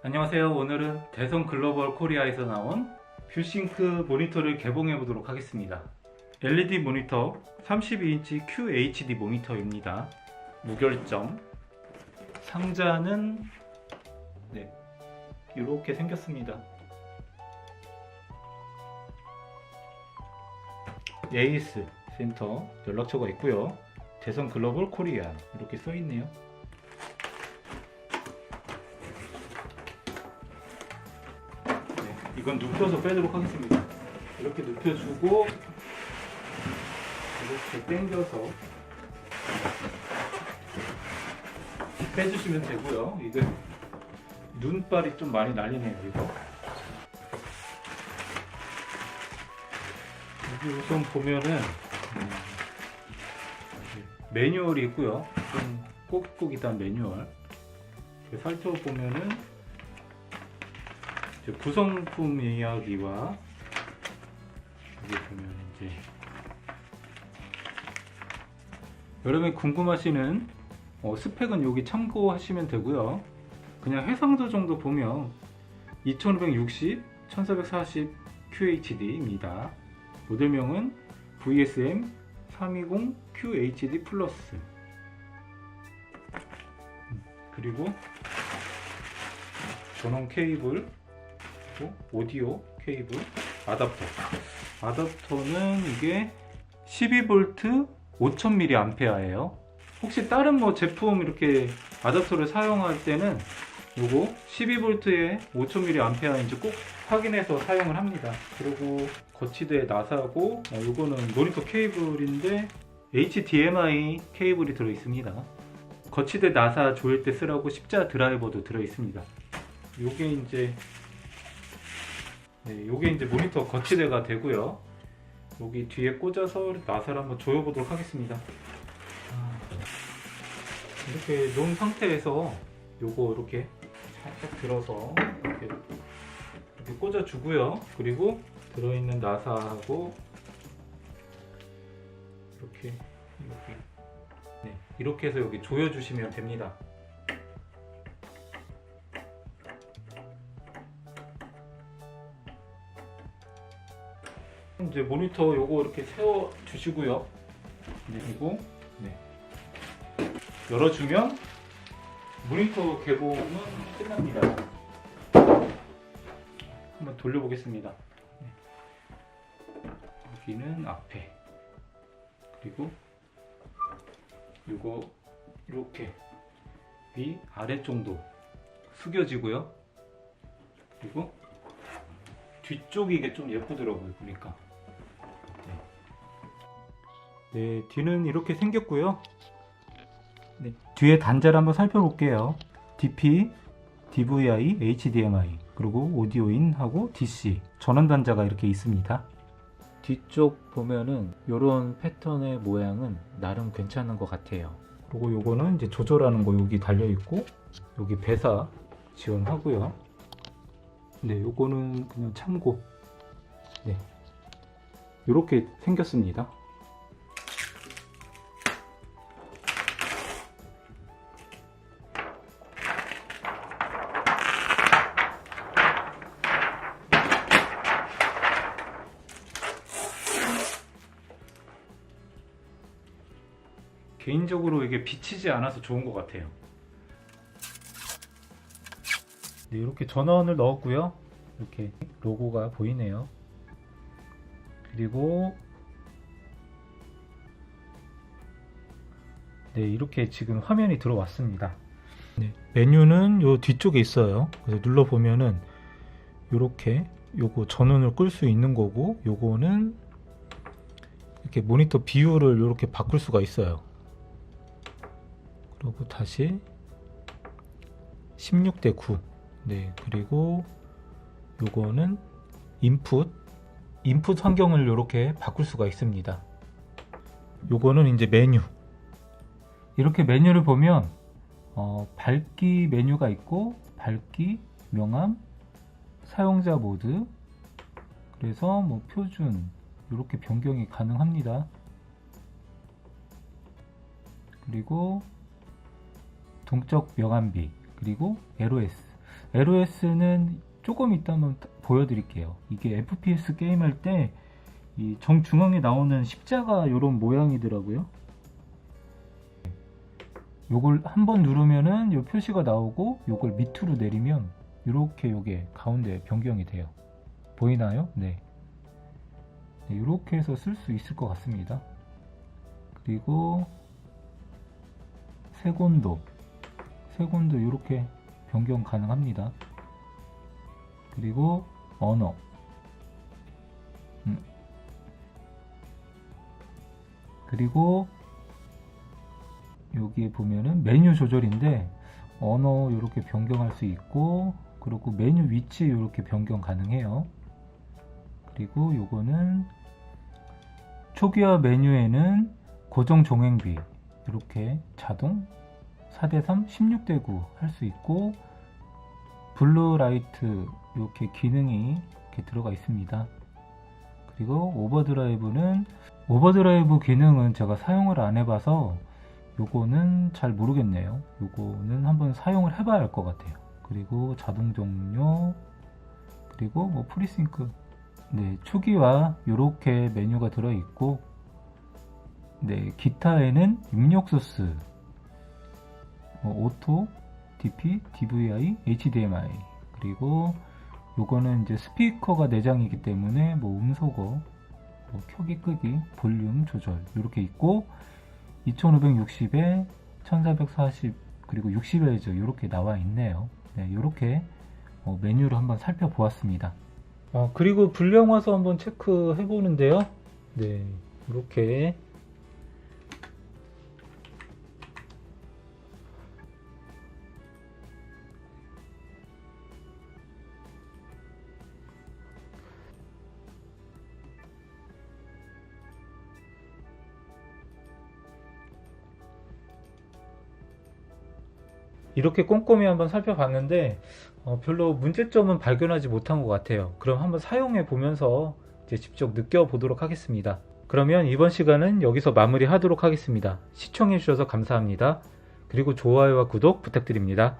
안녕하세요. 오늘은 대성 글로벌 코리아에서 나온 뷰싱크 모니터를 개봉해 보도록 하겠습니다. LED 모니터 32인치 QHD 모니터입니다. 무결점. 상자는 네, 이렇게 생겼습니다. 에이스 센터 연락처가 있고요. 대성 글로벌 코리아 이렇게 써 있네요. 이건 눕혀서 빼도록 하겠습니다. 이렇게 눕혀주고 이렇게 당겨서 빼주시면 되고요. 이게 눈발이 좀 많이 날리네요. 이거 여기 우선 보면은 음, 매뉴얼이 있고요. 좀 꼿꼿이단 매뉴얼. 이렇게 살펴보면은 구성품 이야기와 여기 보면 이제 여러분이 궁금하시는 어, 스펙은 여기 참고하시면 되고요. 그냥 해상도 정도 보면 2560, 1440 QHD입니다. 모델명은 VSM 320 QHD 플러스. 음, 그리고 전원 케이블, 그리고 오디오 케이블, 아답터. 아답터는 이게 12V 5000mAh예요. 혹시 다른 뭐 제품 이렇게 아답터를 사용할 때는 요거 12V에 5000mAh인지 꼭 확인해서 사용을 합니다. 그리고 거치대 나사고 어, 요거는 모니터 케이블인데 HDMI 케이블이 들어 있습니다. 거치대 나사 조일 때 쓰라고 십자 드라이버도 들어 있습니다. 요게 이제 네, 요게 이제 모니터 거치대가 되고요. 여기 뒤에 꽂아서 나사를 한번 조여보도록 하겠습니다. 아, 이렇게 놓은 상태에서 요거 이렇게 살짝 들어서 이렇게, 이렇게 꽂아주고요. 그리고 들어있는 나사하고 이렇게 여기 네, 이렇게 해서 여기 조여주시면 됩니다. 이제 모니터 요거 이렇게 세워 주시고요. 그리고 네. 열어주면 모니터 개봉은 끝납니다. 한번 돌려보겠습니다. 네. 여기는 앞에 그리고 요거 이렇게 위 아래 정도 숙여지고요. 그리고 뒤쪽이 이게 좀 예쁘더라고요 보니까. 네, 뒤는 이렇게 생겼고요. 네, 뒤에 단자를 한번 살펴볼게요. DP, DVI, HDMI, 그리고 오디오인하고 DC 전원 단자가 이렇게 있습니다. 뒤쪽 보면은 이런 패턴의 모양은 나름 괜찮은 것 같아요. 그리고 요거는 이제 조절하는 거 여기 달려 있고 여기 배사 지원하고요. 네, 요거는 그냥 참고. 네, 이렇게 생겼습니다. 개인적으로 이게 비치지 않아서 좋은 것 같아요. 네, 이렇게 전원을 넣었고요. 이렇게 로고가 보이네요. 그리고 네, 이렇게 지금 화면이 들어왔습니다. 네, 메뉴는 요 뒤쪽에 있어요. 그래서 눌러 보면은 이렇게 요거 전원을 끌 수 있는 거고 요거는 이렇게 모니터 비율을 이렇게 바꿀 수가 있어요. 그리고 다시 16대 9. 네, 그리고 요거는 인풋 인풋 환경을 이렇게 바꿀 수가 있습니다. 요거는 이제 메뉴. 이렇게 메뉴를 보면 어, 밝기 메뉴가 있고 밝기, 명암, 사용자 모드. 그래서 뭐 표준 이렇게 변경이 가능합니다. 그리고 동적 명암비 그리고 LOS LOS는 조금 한번 보여드릴게요. 이게 FPS 게임 할 때 이 정중앙에 나오는 십자가 이런 모양이더라고요. 요걸 한번 누르면은 요 표시가 나오고 요걸 밑으로 내리면 이렇게 요게 가운데 변경이 돼요. 보이나요? 네. 이렇게 해서 쓸 수 있을 것 같습니다. 그리고 색온도 색온도 이렇게 변경 가능합니다. 그리고 언어 음. 그리고 여기에 보면은 메뉴 조절인데 언어 이렇게 변경할 수 있고 그리고 메뉴 위치 이렇게 변경 가능해요. 그리고 요거는 초기화 메뉴에는 고정 종횡비 이렇게 자동 4대3, 16대9 할 수 있고 블루라이트 이렇게 기능이 이렇게 들어가 있습니다. 그리고 오버드라이브는 오버드라이브 기능은 제가 사용을 안 해봐서 요거는 잘 모르겠네요. 요거는 한번 사용을 해봐야 할 것 같아요. 그리고 자동 종료 그리고 뭐 프리싱크 네 초기화 이렇게 메뉴가 들어 있고 네 기타에는 입력 소스 뭐 오토 DP, DVI, HDMI 그리고 요거는 이제 스피커가 내장이기 때문에 뭐 음소거 뭐 켜기 끄기 볼륨 조절 이렇게 있고 2560에 1440 그리고 60Hz 이렇게 나와 있네요. 네, 이렇게 어, 메뉴를 한번 살펴보았습니다. 어, 그리고 불량화서 한번 체크해 보는데요. 네 이렇게 이렇게 꼼꼼히 한번 살펴봤는데 어, 별로 문제점은 발견하지 못한 것 같아요. 그럼 한번 사용해 보면서 이제 직접 느껴보도록 하겠습니다. 그러면 이번 시간은 여기서 마무리 하도록 하겠습니다. 시청해 주셔서 감사합니다. 그리고 좋아요와 구독 부탁드립니다.